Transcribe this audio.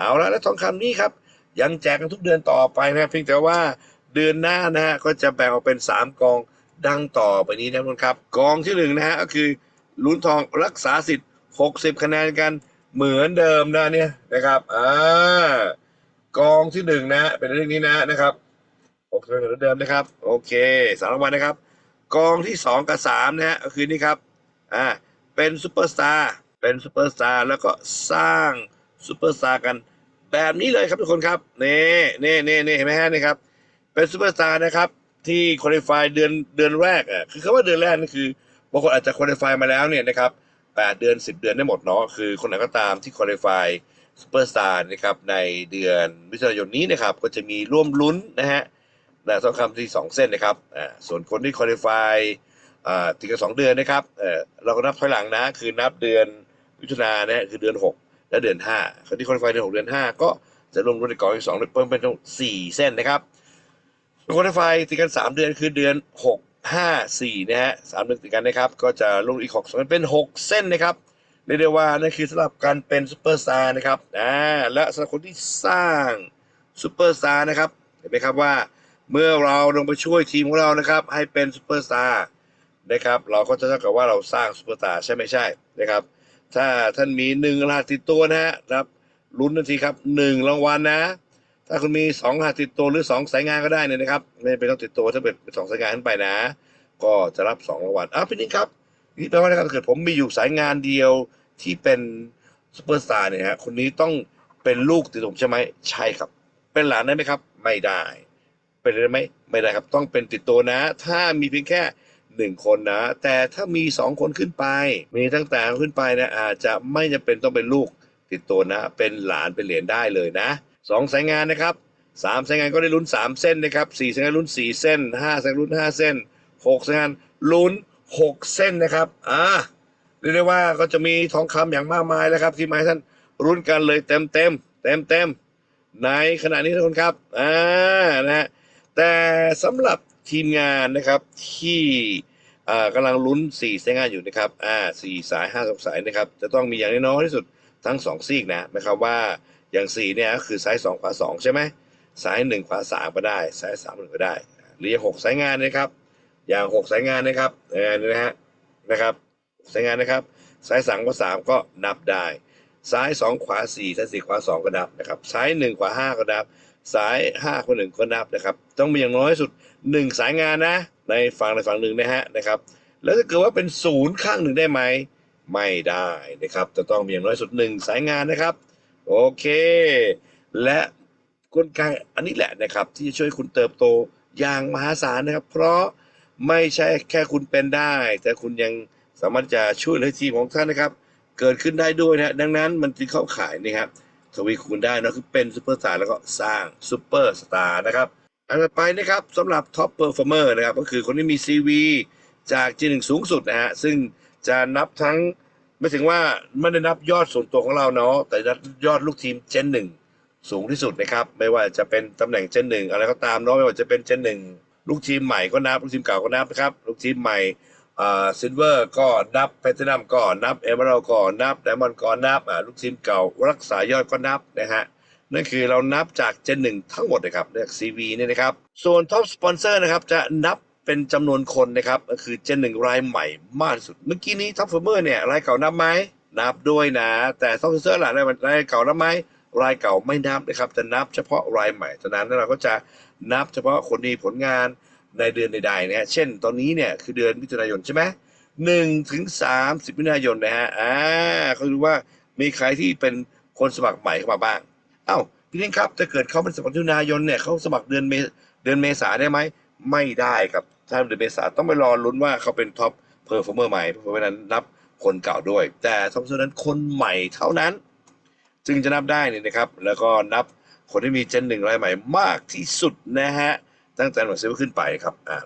เอาละและทองคำนี้ครับ ยังแจกกันทุกเดือนต่อไปนะเพียงแต่ว่าเดือนหน้านะฮะก็จะแบ่งออกเป็น 3 กองดังต่อไปนี้นะทุกคนครับ กองที่หนึ่งนะฮะก็คือลุ้นทองรักษาสิทธิ์ 60 คะแนนกันเหมือนเดิมนะเนี่ยนะครับอ่ากองที่หนึ่งนะ เป็นเรื่องนี้นะนะครับ60คะแนนเหมือนเดิมนะครับ โอเคสามรางวัลนะครับ กองที่สองกับสามนะฮะก็คือนี่ครับอ่าเป็นซูเปอร์สตาร์เป็นซูเปอร์สตาร์แล้วก็สร้างซูเปอร์สตาร์กัน แบบนี้เลยครับทุกคนครับนี่นี่นี่นี่เห็นไหมฮะนี่ครับ เป็นซูเปอร์สตาร์นะครับ ที่คุริฟายเดือนเดือนแรกอะคือคำว่าเดือนแรกนี่คือบางคนอาจจะคุริฟายมาแล้วเนี่ยนะครับแปดเดือนสิบเดือนได้หมดเนาะคือคนไหนก็ตามที่คุริฟายซูเปอร์สตาร์นะครับในเดือนมิถุนายนนี้นะครับ ก็จะมีร่วมลุ้นนะฮะนะทองคำที่สองเส้นนะครับอ่าส่วนคนที่คุริฟายอ่าติดกันสองเดือนนะครับเออเราก็นับถอยหลังนะ คือนับเดือนมิถุนายนนะคือเดือนหก และเดือนห้าคนที่คุริฟเดือนหกเดือนห้าก็จะรวมรุ่นในกองที่สองเพิ่มเป็นทั้งสี่เส้นนะครับคุริฟติดกันสามเดือนคือเดือนหกห้าสี่นะฮะสามเดือนติดกันนะครับ ก็จะลงอีกหกสองเป็นหกเส้นนะครับเรียกได้ว่านั่นคือสำหรับการเป็นซูเปอร์สตาร์นะครับอ่าและสำหรับคนที่สร้างซูเปอร์สตาร์นะครับเห็นไหมครับว่าเมื่อเราลงไปช่วยทีมของเรานะครับ ให้เป็นซูเปอร์สตาร์นะครับ เราก็จะเท่ากับว่าเราสร้างซูเปอร์สตาร์ใช่ไม่ใช่นะครับ ถ้าท่านมีหนึ่งรหัสติดตัวนะฮะรับลุ้นทันทีครับหนึ่งรางวัลนะ ถ้าคุณมีสองรหัสติดตัวหรือสองสายงานก็ได้เนี่ยนะครับไม่เป็นต้องติดตัวถ้าเป็นสองสายงานขึ้นไปนะ ก็จะรับสองรางวัลอ้าพี่นิ้งครับนี่แปลว่านะครับถ้าเกิดผมมีอยู่สายงานเดียวที่เป็นซูเปอร์สตาร์เนี่ยฮะคนนี้ต้องเป็นลูกติดผมใช่ไหมใช่ครับ เป็นหลานได้ไหมครับ ไม่ได้ เป็นได้ไหมไม่ได้ครับ ต้องเป็นติดตัวนะ ถ้ามีเพียงแค่ หนึ่งคนนะ แต่ถ้ามีสองคนขึ้นไป มีตั้งแต่ขึ้นไปนะอาจจะไม่จำเป็นต้องเป็นลูกติดตัวนะ เป็นหลานเป็นเหรียญได้เลยนะสองสายงานนะครับสามสายงานก็ได้ลุ้นสามเส้นนะครับสี่สายงานลุ้นสี่เส้นห้าสายงานลุ้นห้าเส้นหกสายงานลุ้นหกเส้นนะครับอ่าเรียกได้ว่าก็จะมีทองคำอย่างมากมายแล้วครับ ที่มาให้ท่านรุ้นกันเลยเต็มเต็มเต็มเต็มในขณะนี้ทุกคนครับอ่านะฮะแต่สำหรับ ทีมงานนะครับที่อ่ากำลังลุ้นสี่สายงานอยู่นะครับอ่าสี่สายห้าสายนะครับ จะต้องมีอย่างน้อยที่สุดทั้งสองซีกนะหมายความว่าอย่างสี่เนี่ยก็คือสายสองขวาสองใช่ไหมสายหนึ่งขวาสามก็ได้สายสามหนึ่งก็ได้หรือหกสายงานนะครับ อย่างหกสายงานนะครับเออนี่นะฮะนะครับสายงานนะครับสายสามขวาสามก็นับได้ ซ้ายสองขวาสี่ซ้ายสี่ขวาสองก็นับนะครับซ้ายหนึ่งขวาห้าก็นับ สายห้าคนหนึ่งก็นับนะครับ ต้องมีอย่างน้อยสุดหนึ่งสายงานนะ ในฝั่งในฝั่งหนึ่งนะฮะนะครับ แล้วถ้าเกิดว่าเป็นศูนย์ข้างหนึ่งได้ไหม ไม่ได้นะครับ จะต้องมีอย่างน้อยสุดหนึ่งสายงานนะครับ โอเค และกลไกอันนี้แหละนะครับ ที่จะช่วยคุณเติบโตอย่างมหาศาลนะครับ เพราะไม่ใช่แค่คุณเป็นได้ แต่คุณยังสามารถจะช่วยเหลือทีมของท่านนะครับ เกิดขึ้นได้ด้วยนะดังนั้นมันจึงเข้าขายนะครับ ทวีคูณได้นะคือเป็นซูเปอร์สตาร์แล้วก็สร้างซูเปอร์สตาร์นะครับ อันต่อไปนะครับสำหรับท็อปเปอร์ฟอร์เมอร์นะครับก็คือคนที่มี CV จาก G1 สูงสุดนะฮะซึ่งจะนับทั้งไม่ถึงว่าไม่ได้นับยอดส่วนตัวของเราเนาะแต่นับยอดลูกทีมเจนหนึ่งสูงที่สุดนะครับ ไม่ว่าจะเป็นตำแหน่งเจนหนึ่งอะไรก็ตามเนาะไม่ว่าจะเป็นเจนหนึ่งลูกทีมใหม่ก็นับลูกทีมเก่าก็นับนะครับลูกทีมใหม่ ซิลเวอร์ก็นับแพทเทนัมก็นับเอเมอรัลก็นับไดมอนด์ก็นับลูกทีมเก่ารักษายอดก็นับนะฮะนั่นคือเรานับจากเจนหนึ่งทั้งหมดนะครับเรียก CV เนี่ยนะครับ ส่วนท็อปสปอนเซอร์นะครับจะนับเป็นจำนวนคนนะครับก็คือเจนหนึ่งรายใหม่มากที่สุด เมื่อกี้นี้ท็อปเฟอร์เมอร์เนี่ยรายเก่านับไหมนับด้วยนะ แต่ท็อปสปอนเซอร์หลักรายรายเก่านับไหมรายเก่าไม่นับนะครับจะนับเฉพาะรายใหม่ฉะนั้นเราก็จะนับเฉพาะคนที่ผลงาน ในเดือนใดๆนะฮะเช่นตอนนี้เนี่ยคือเดือนมิถุนายนใช่ไหมหนึ่งถึงสามสิบมิถุนายนนะฮะอ่าเขาดูว่ามีใครที่เป็นคนสมัครใหม่เข้ามาบ้างเอ้าพี่เล้งครับถ้าเกิดเขาเป็นสมัครมิถุนายนเนี่ยเขาสมัครเดือนเมเดือนเมษาได้ไหมไม่ได้ครับถ้าเดือนเมษาต้องไปรอลุ้นว่าเขาเป็นท็อปเพอร์ฟอร์เมอร์ใหม่เพราะฉะนั้นนับคนเก่าด้วย แต่ท็อปเซอร์นั้นคนใหม่เท่านั้น จึงจะนับได้เนี่ยนะครับ แล้วก็นับคนที่มีเจนหนึ่งรายใหม่มากที่สุดนะฮะ ตั้งแต่หน่วยซิลขึ้นไปครับอ่า